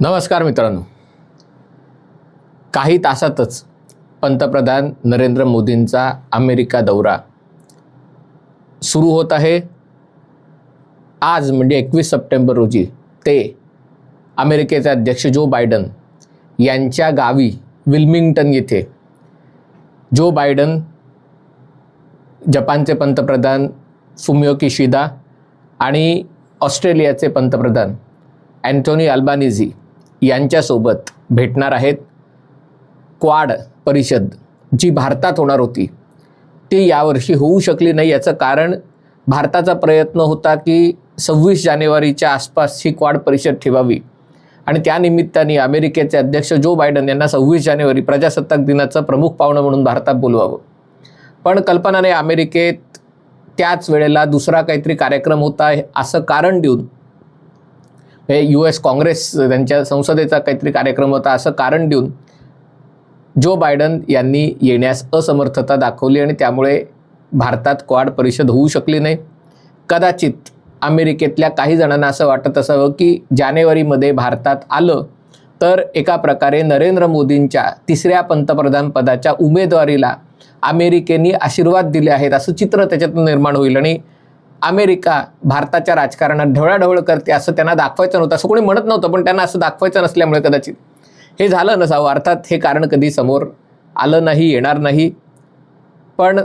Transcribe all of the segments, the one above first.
नमस्कार मित्रांनो. काही तासातच पंतप्रधान नरेंद्र मोदींचा अमेरिका दौरा सुरू होत आहे. आज म्हणजे एकवीस सप्टेंबर रोजी ते अमेरिकेचे अध्यक्ष जो बायडन यांच्या गावी विल्मिंग्टन येथे जो बायडन जपानचे पंतप्रधान फुमिओ किशिदा आणि ऑस्ट्रेलियाचे पंतप्रधान अँटोनी अल्बानिझी यांच्यासोबत भेटणार आहेत क्वाड परिषद जी भारतात होणार होती. ती यावर्षी होऊ शकली नाही याचं कारण भारताचा प्रयत्न होता की सव्वीस जानेवारीच्या आसपास ही क्वाड परिषद ठेवावी. आणि त्यानिमित्ताने अमेरिकेचे अध्यक्ष जो बायडन यांना सव्वीस जानेवारी प्रजासत्ताक दिनाचं प्रमुख पाहुणं म्हणून भारतात बोलवावं. पण कल्पनाने अमेरिकेत त्याच वेळेला दुसरा काहीतरी कार्यक्रम होता असं कारण देऊन हे यू एस काँग्रेस त्यांच्या संसदेचा काहीतरी कार्यक्रम होता असं कारण देऊन जो बायडन यांनी येण्यास असमर्थता दाखवली आणि त्यामुळे भारतात क्वाड परिषद होऊ शकली नाही. कदाचित अमेरिकेतल्या काही जणांना असं वाटत असावं की जानेवारीमध्ये भारतात आलं तर एका प्रकारे नरेंद्र मोदींच्या तिसऱ्या पंतप्रधान पदाच्या उमेदवारीला अमेरिकेने आशीर्वाद दिले आहेत असं चित्र त्याच्यातून निर्माण होईल. आणि अमेरिका भारताच्या राजकारणात ढवळाढवळ करते असं त्यांना दाखवायचं नव्हतं असं कोणी म्हणत नव्हतं पण त्यांना असं दाखवायचं नसल्यामुळे कदाचित. हे झालं नसावं अर्थात हे कारण कधी समोर आलं नाही येणार नाही. पण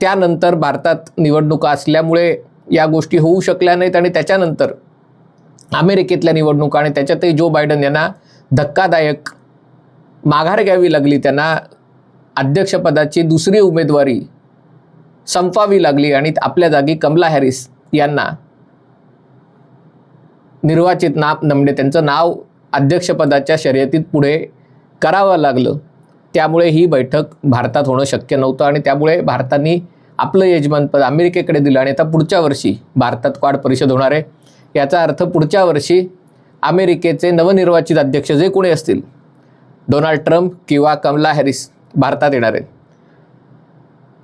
त्यानंतर भारतात निवडणुका असल्यामुळे या गोष्टी होऊ शकल्या नाहीत आणि त्याच्यानंतर अमेरिकेतल्या निवडणुका आणि त्याच्यातही जो बायडन यांना धक्कादायक माघार घ्यावी लागली त्यांना अध्यक्षपदाची दुसरी उमेदवारी संपवावी लागली आणि आपल्या जागी कमला हॅरिस यांना निर्वाचित नाप म्हणजे त्यांचं नाव अध्यक्षपदाच्या शर्यतीत पुढे करावं लागलं. त्यामुळे ही बैठक भारतात होणं शक्य नव्हतं आणि त्यामुळे भारताने आपलं यजमानपद अमेरिकेकडे दिलं आणि आता पुढच्या वर्षी भारतात क्वाड परिषद होणार आहे. याचा अर्थ पुढच्या वर्षी अमेरिकेचे नवनिर्वाचित अध्यक्ष जे कोणी असतील डोनाल्ड ट्रम्प किंवा कमला हॅरिस भारतात येणार आहेत.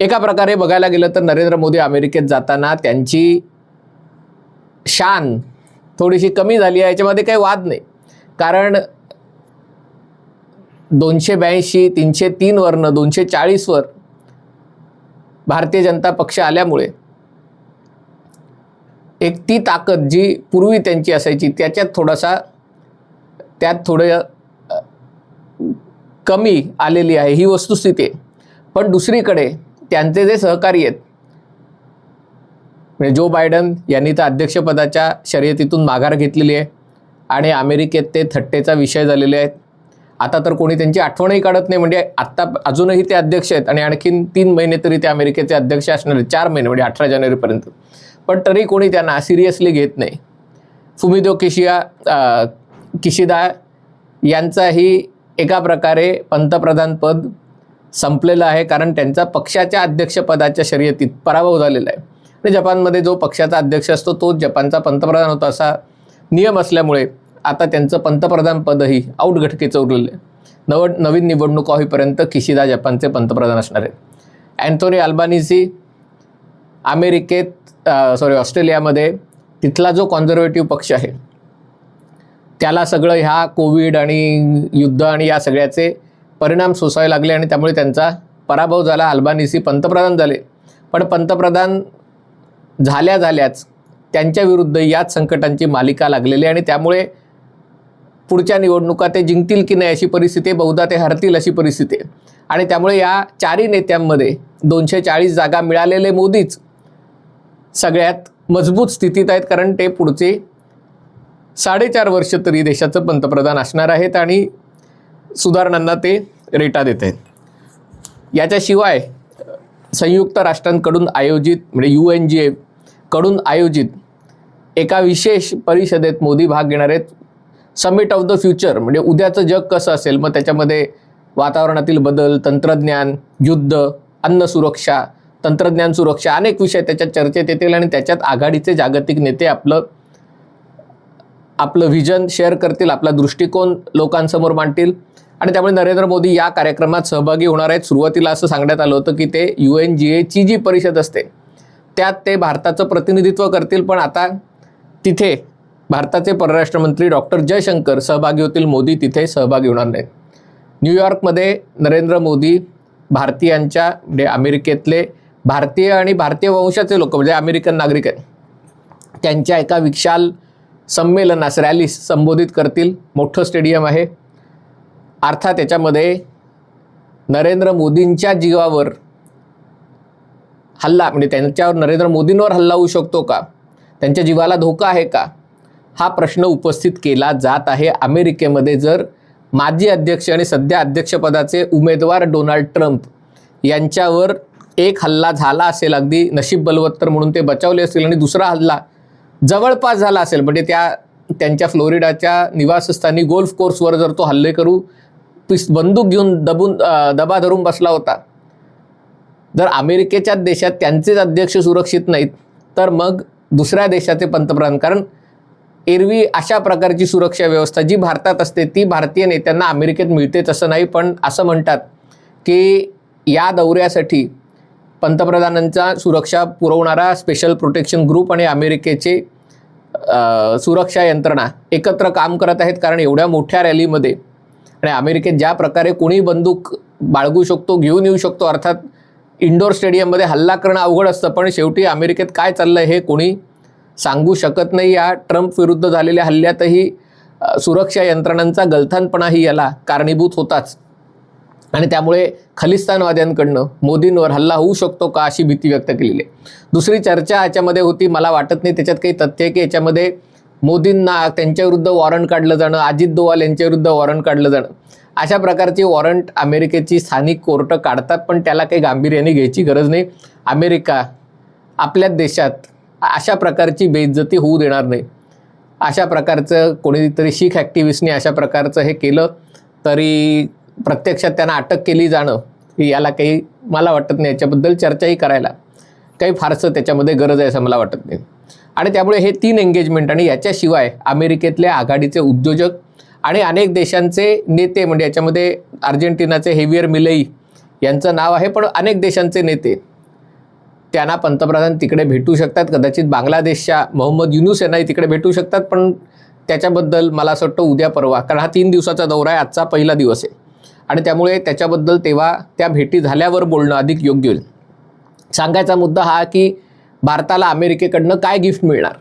एका प्रकारे बघायला गेलं तर नरेंद्र मोदी अमेरिकेत जाताना त्यांची शान थोडीशी कमी झाली आहे याच्यामध्ये काही वाद नाही. कारण दोनशे ब्याऐंशी तीनशे तीनवरनं दोनशे चाळीसवर भारतीय जनता पक्ष आल्यामुळे एक ती ताकद जी पूर्वी त्यांची असायची त्याच्यात थोडासा त्यात थोडं कमी आलेली आहे ही वस्तुस्थिती आहे. पण दुसरीकडे त्यांचे जे सहकारी आहेत म्हणजे जो बायडन यांनी तर अध्यक्षपदाच्या शर्यतीतून माघार घेतलेली आहे आणि अमेरिकेत ते थट्टेचा विषय झालेले आहेत. आता तर कोणी त्यांची आठवणही काढत नाही. म्हणजे आत्ता अजूनही ते अध्यक्ष आहेत आणि आणखीन तीन महिने तरी ते अमेरिकेचे अध्यक्ष असणार आहेत. चार महिने म्हणजे अठरा जानेवारीपर्यंत पण तरी कोणी त्यांना सिरियसली घेत नाही. फुमिदो किशिया किशिदा यांचाही एका प्रकारे पंतप्रधानपद संपलेलं आहे. कारण त्यांचा पक्षाच्या अध्यक्षपदाच्या शर्यतीत पराभव झालेला आहे. आणि जपानमध्ये जो पक्षाचा अध्यक्ष असतो तोच जपानचा पंतप्रधान होता असा नियम असल्यामुळे आता त्यांचं पंतप्रधानपदही आऊट आउटघटकेचं उरलेलं आहे. नव नवीन निवडणुका होईपर्यंत किशिदा जपानचे पंतप्रधान असणार आहेत. अँथोनी अल्बानिझी अमेरिकेत सॉरी ऑस्ट्रेलियामध्ये तिथला जो कॉन्झर्वेटिव्ह पक्ष आहे त्याला सगळं ह्या कोविड आणि युद्ध आणि या सगळ्याचे परिणाम सोसावे लागले आणि त्यामुळे त्यांचा पराभव झाला. अल्बानिसी पंतप्रधान झाले. पण पंतप्रधान झाल्या झाल्याच त्यांच्या विरुद्ध याच संकटांची मालिका लागलेली आणि त्यामुळे पुढच्या निवडणुका ते जिंकतील की नाही अशी परिस्थिती आहे. बहुधा ते हरतील अशी परिस्थिती आहे. आणि त्यामुळे या चारही नेत्यांमध्ये दोनशे चाळीस जागा मिळालेले मोदीच सगळ्यात मजबूत स्थितीत आहेत. कारण ते पुढचे साडेचार वर्ष तरी देशाचं पंतप्रधान असणार आहेत आणि सुधारणांना ते रेटा देत आहेत. याच्याशिवाय संयुक्त राष्ट्रांकडून आयोजित म्हणजे यू एन जी एकडून कडून आयोजित एका विशेष परिषदेत मोदी भाग घेणार आहेत. समिट ऑफ द फ्युचर म्हणजे उद्याचं जग कसं असेल मग त्याच्यामध्ये वातावरणातील बदल तंत्रज्ञान युद्ध अन्न सुरक्षा तंत्रज्ञान सुरक्षा अनेक विषय त्याच्यात चर्चेत येतील आणि त्याच्यात आघाडीचे जागतिक नेते आपलं आपलं व्हिजन शेअर करतील आपला दृष्टिकोन लोकांसमोर मांडतील. आणि त्यामुळे नरेंद्र मोदी या कार्यक्रमात सहभागी होणार आहेत. सुरुवातीला असं सांगण्यात आलं होतं की ते यू एन जी एची जी परिषद असते त्यात ते भारताचं प्रतिनिधित्व करतील. पण आता तिथे भारताचे परराष्ट्र मंत्री डॉक्टर जयशंकर सहभागी होतील मोदी तिथे सहभागी होणार नाहीत. न्यूयॉर्कमध्ये नरेंद्र मोदी भारतीयांच्या म्हणजे अमेरिकेतले भारतीय आणि भारतीय वंशाचे लोक म्हणजे अमेरिकन नागरिक आहेत. त्यांच्या एका विशाल संमेलनास रॅलीस संबोधित करतील. मोठं स्टेडियम आहे. अर्थात याच्यामध्ये नरेंद्र मोदींच्या जीवावर हल्ला म्हणजे त्यांच्यावर नरेंद्र मोदींवर हल्ला होऊ शकतो का? त्यांच्या जीवाला धोका आहे का? हा प्रश्न उपस्थित केला जात आहे. अमेरिकेमध्ये जर माजी अध्यक्ष आणि सध्या अध्यक्षपदाचे उमेदवार डोनाल्ड ट्रम्प यांच्यावर एक हल्ला झाला असेल अगदी नशीब बलवत्तर म्हणून ते बचावले असतील आणि दुसरा हल्ला जवळपास झाला असेल म्हणजे त्या त्यांच्या फ्लोरिडाच्या निवासस्थानी गोल्फ कोर्सवर जर तो हल्ले करू पिस बंदूक घेऊन दबून दबा धरून बसला होता. जर अमेरिकेच्याच देशात त्यांचेच अध्यक्ष सुरक्षित नाहीत तर मग दुसऱ्या देशाचे पंतप्रधान कारण एरवी अशा प्रकारची सुरक्षा व्यवस्था जी भारतात असते ती भारतीय नेत्यांना अमेरिकेत मिळते असं नाही पण असं म्हणतात की या दौऱ्यासाठी पंतप्रधानांचा सुरक्षा पुरवणारा स्पेशल प्रोटेक्शन ग्रुप आणि अमेरिकेचे सुरक्षा यंत्रणा एकत्र काम करत आहेत. कारण एवढ्या मोठ्या रॅलीमध्ये आणि अमेरिकेत ज्या प्रकारे कोणी बंदूक बाळगू शकतो घेऊन येऊ शकतो अर्थात इंडोर स्टेडियममध्ये हल्ला करणं अवघड असतं पण शेवटी अमेरिकेत काय चाललं हे कोणी सांगू शकत नाही. या ट्रम्प विरुद्ध झालेल्या हल्ल्यातही सुरक्षा यंत्रणांचा गलथानपणाही याला कारणीभूत होताच. आणि त्यामुळे खलिस्तानवाद्यांकडनं मोदींवर हल्ला होऊ शकतो का अशी भीती व्यक्त केलेली आहे. दुसरी चर्चा याच्यामध्ये होती मला वाटत नाही त्याच्यात काही तथ्य आहे की याच्यामध्ये मोदींना त्यांच्याविरुद्ध वॉरंट काढलं जाणं अजित दोवाल यांच्याविरुद्ध वॉरंट काढलं जाणं. अशा प्रकारची वॉरंट अमेरिकेची स्थानिक कोर्ट काढतात पण त्याला काही गांभीर्याने घ्यायची गरज नाही. अमेरिका आपल्याच देशात अशा प्रकारची बेइज्जती होऊ देणार नाही. अशा प्रकारचं कोणीतरी शीख ॲक्टिव्हिस्टने अशा प्रकारचं हे केलं तरी प्रत्यक्षात त्यांना अटक केली जाणं ही याला काही मला वाटत नाही. याच्याबद्दल चर्चाही करायला काही फारसं त्याच्यामध्ये गरज आहे असं मला वाटत नाही. आणि त्यामुळे हे तीन एंगेजमेंट आणि याच्याशिवाय अमेरिकेतले आघाडीचे उद्योजक आणि अनेक देशांचे नेते म्हणजे याच्यामध्ये अर्जेंटिनाचे हेवियर मिलई यांचं नाव आहे पण अनेक देशांचे नेते त्यांना पंतप्रधान तिकडे भेटू शकतात कदाचित बांगलादेशच्या मोहम्मद युनुस यांनाही तिकडे भेटू शकतात पण त्याच्याबद्दल मला असं वाटतं उद्या परवा कारण हा तीन दिवसाचा दौरा आहे आजचा पहिला दिवस आहे. आणि त्यामुळे त्याच्याबद्दल तेव्हा त्या भेटी झाल्यावर बोलणं अधिक योग्य होईल. सांगायचा मुद्दा हा की भारताला अमेरिकेकडनं काय गिफ्ट मिळणार?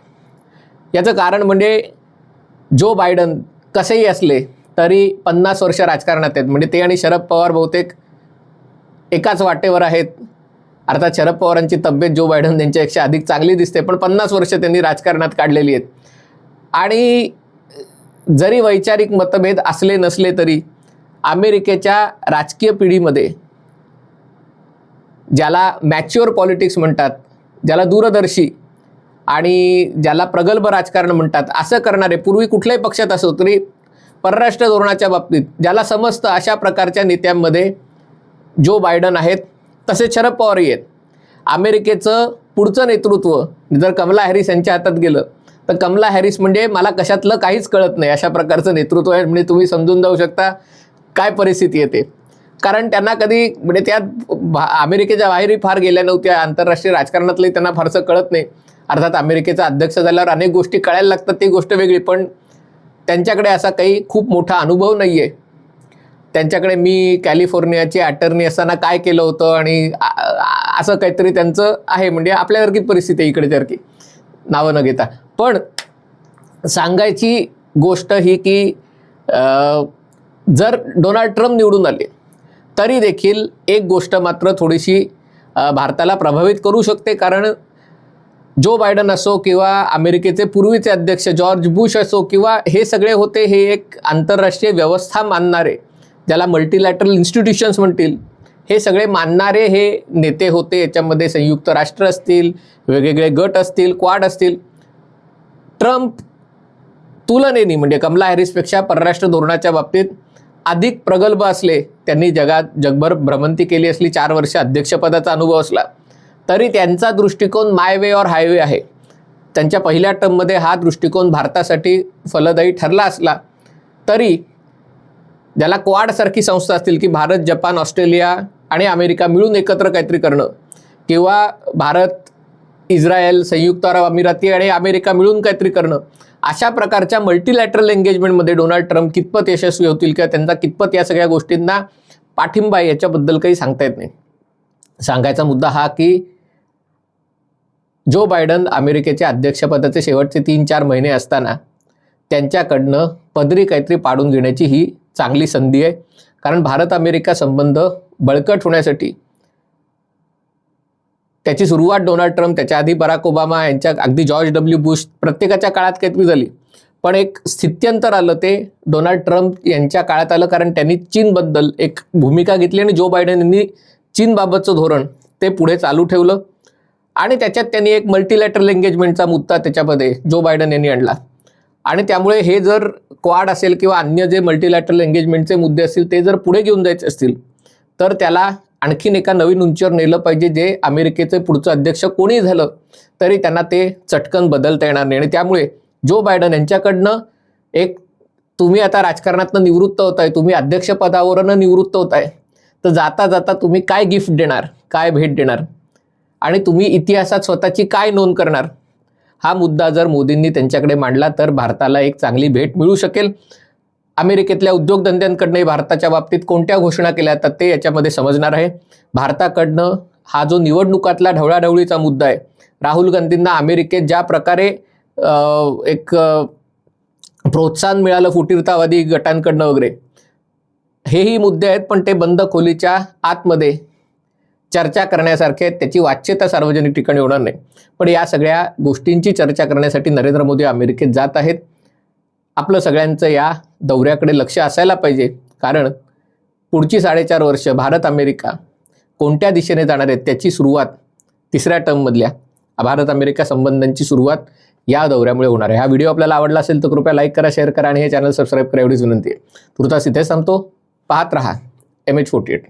याचं कारण म्हणजे जो बायडन कसेही असले तरी पन्नास वर्ष राजकारणात आहेत म्हणजे ते आणि शरद पवार बहुतेक एकाच वाटेवर आहेत अर्थात शरद पवारांची तब्येत जो बायडन यांच्यापेक्षा अधिक चांगली दिसते पण पन्नास वर्ष त्यांनी राजकारणात काढलेली आहेत. आणि जरी वैचारिक मतभेद असले नसले तरी अमेरिकेच्या राजकीय पिढीमध्ये ज्याला मॅच्युअर पॉलिटिक्स म्हणतात ज्याला दूरदर्शी आणि ज्याला प्रगल्भ राजकारण म्हणतात असं करणारे पूर्वी कुठल्याही पक्षात असो तरी परराष्ट्र धोरणाच्या बाबतीत ज्याला समजतं अशा प्रकारच्या नेत्यांमध्ये जो बायडन आहेत तसेच शरद पवारही आहेत अमेरिकेचं पुढचं नेतृत्व जर कमला हॅरिस यांच्या हातात गेलं तर कमला हॅरिस म्हणजे मला कशातलं काहीच कळत नाही अशा प्रकारचं नेतृत्व आहे म्हणजे तुम्ही समजून जाऊ शकता काय परिस्थिती येते कारण त्यांना कधी म्हणजे त्यात भा अमेरिकेच्या बाहेरही फार गेल्या नव्हत्या आंतरराष्ट्रीय राजकारणातलंही त्यांना फारसं कळत नाही. अर्थात अमेरिकेचा अध्यक्ष झाल्यावर अनेक गोष्टी कळायला लागतात ती गोष्ट वेगळी पण त्यांच्याकडे असा काही खूप मोठा अनुभव नाही आहे त्यांच्याकडे मी कॅलिफोर्नियाची अटर्नी असताना काय केलं होतं आणि असं काहीतरी त्यांचं आहे. म्हणजे आपल्यासारखी परिस्थिती आहे इकडे सारखी नावं न घेता. पण सांगायची गोष्ट ही की जर डोनाल्ड ट्रम्प निवडून आले तरी देखील एक गोष्ट मात्र थोडीशी भारताला प्रभावित करू शकते. कारण जो बायडन असो किंवा अमेरिकेचे पूर्वीचे अध्यक्ष जॉर्ज बुश असो किंवा हे सगळे होते हे एक आंतरराष्ट्रीय व्यवस्था मानणारे ज्याला मल्टीलॅटरल इन्स्टिट्यूशन्स म्हणतील हे सगळे मानणारे हे नेते होते याच्यामध्ये संयुक्त राष्ट्र असतील वेगवेगळे गट असतील क्वाड असतील. ट्रम्प तुलनेने म्हणजे कमला हॅरिसपेक्षा परराष्ट्र धोरणाच्या बाबतीत अधिक प्रगल्भ असले त्यांनी जगात जगभर भ्रमंती केली असली चार वर्ष अध्यक्षपदाचा अनुभव असला तरी त्यांचा दृष्टिकोन माय वे ऑर हायवे आहे. त्यांच्या पहिल्या टर्ममध्ये हा दृष्टिकोन भारतासाठी फलदायी ठरला असला तरी ज्याला क्वाडसारखी संस्था असतील की भारत जपान ऑस्ट्रेलिया आणि अमेरिका मिळून एकत्र काहीतरी करणं. किंवा भारत इस्रायल संयुक्त अरब अमिराती आणि अमेरिका मिळून काहीतरी करणं. अशा प्रकारच्या मल्टीलॅटरल एंगेजमेंटमध्ये डोनाल्ड ट्रम्प कितपत यशस्वी होतील किंवा त्यांचा कितपत या सगळ्या गोष्टींना पाठिंबा आहे याच्याबद्दल काही सांगता येत नाही. सांगायचा मुद्दा हा की जो बायडन अमेरिकेच्या अध्यक्षपदाचे शेवटचे तीन चार महिने असताना त्यांच्याकडनं पदरी काहीतरी पाडून घेण्याची ही चांगली संधी आहे. कारण भारत अमेरिका संबंध बळकट होण्यासाठी त्याची सुरुवात डोनाल्ड ट्रम्प त्याच्या आधी बराक ओबामा यांच्या अगदी जॉर्ज डब्ल्यू बुश प्रत्येकाच्या काळात काहीतरी झाली. पण एक स्थित्यंतर आलं ते डोनाल्ड ट्रम्प यांच्या काळात आलं कारण त्यांनी चीनबद्दल एक भूमिका घेतली आणि जो बायडन यांनी चीनबाबतचं धोरण ते पुढे चालू ठेवलं. आणि त्याच्यात त्यांनी एक मल्टीलॅटरल एंगेजमेंटचा मुद्दा त्याच्यामध्ये जो बायडन यांनी आणला. आणि त्यामुळे हे जर क्वाड असेल किंवा अन्य जे मल्टीलॅटरल एंगेजमेंटचे मुद्दे असतील ते जर पुढे घेऊन जायचे असतील तर त्याला आणखीन एका नवीन उंचीवर नेलं पाहिजे जे अमेरिकेचे पुढचं अध्यक्ष कोणी झालं तरी त्यांना ते चटकन बदलता येणार नाही. आणि त्यामुळे जो बायडन यांच्याकडनं एक तुम्ही आता राजकारणातनं निवृत्त होताय तुम्ही अध्यक्षपदावरनं निवृत्त होताय तर जाता जाता तुम्ही काय गिफ्ट देणार काय भेट देणार? आणि तुम्ही इतिहासात स्वतःची काय नोंद करणार? हा मुद्दा जर मोदींनी त्यांच्याकडे मांडला तर भारताला एक चांगली भेट मिळू शकेल. अमेरिकेतल्या उद्योगधंद्यांकडनंही भारताच्या बाबतीत कोणत्या घोषणा केल्या जातात ते याच्यामध्ये समजणार आहे. भारताकडनं हा जो निवडणुकातला ढवळाढवळीचा मुद्दा आहे राहुल गांधींना अमेरिकेत ज्या प्रकारे एक प्रोत्साहन मिळालं फुटीरतावादी गटांकडनं वगैरे हेही मुद्दे आहेत पण ते बंद खोलीच्या आतमध्ये चर्चा करण्यासारखे त्याची वाच्यता सार्वजनिक ठिकाणी होणार नाही. पण या सगळ्या गोष्टींची चर्चा करण्यासाठी नरेंद्र मोदी अमेरिकेत जात आहेत. आपलं सगळ्यांचं या दौऱ्याकडे लक्ष असायला पाहिजे. कारण पुढची साडेचार वर्ष भारत अमेरिका कोणत्या दिशेने जाणार आहेत त्याची सुरुवात तिसऱ्या टर्ममधल्या भारत अमेरिका संबंधांची सुरुवात या दौऱ्यामुळे होणार आहे. हा व्हिडिओ आपल्याला आवडला असेल तर कृपया लाईक करा शेअर करा आणि हे चॅनल सबस्क्राईब करा एवढीच विनंती आहे. तुर्तास इथेच थांबतो. पाहत रहा. M H forty eight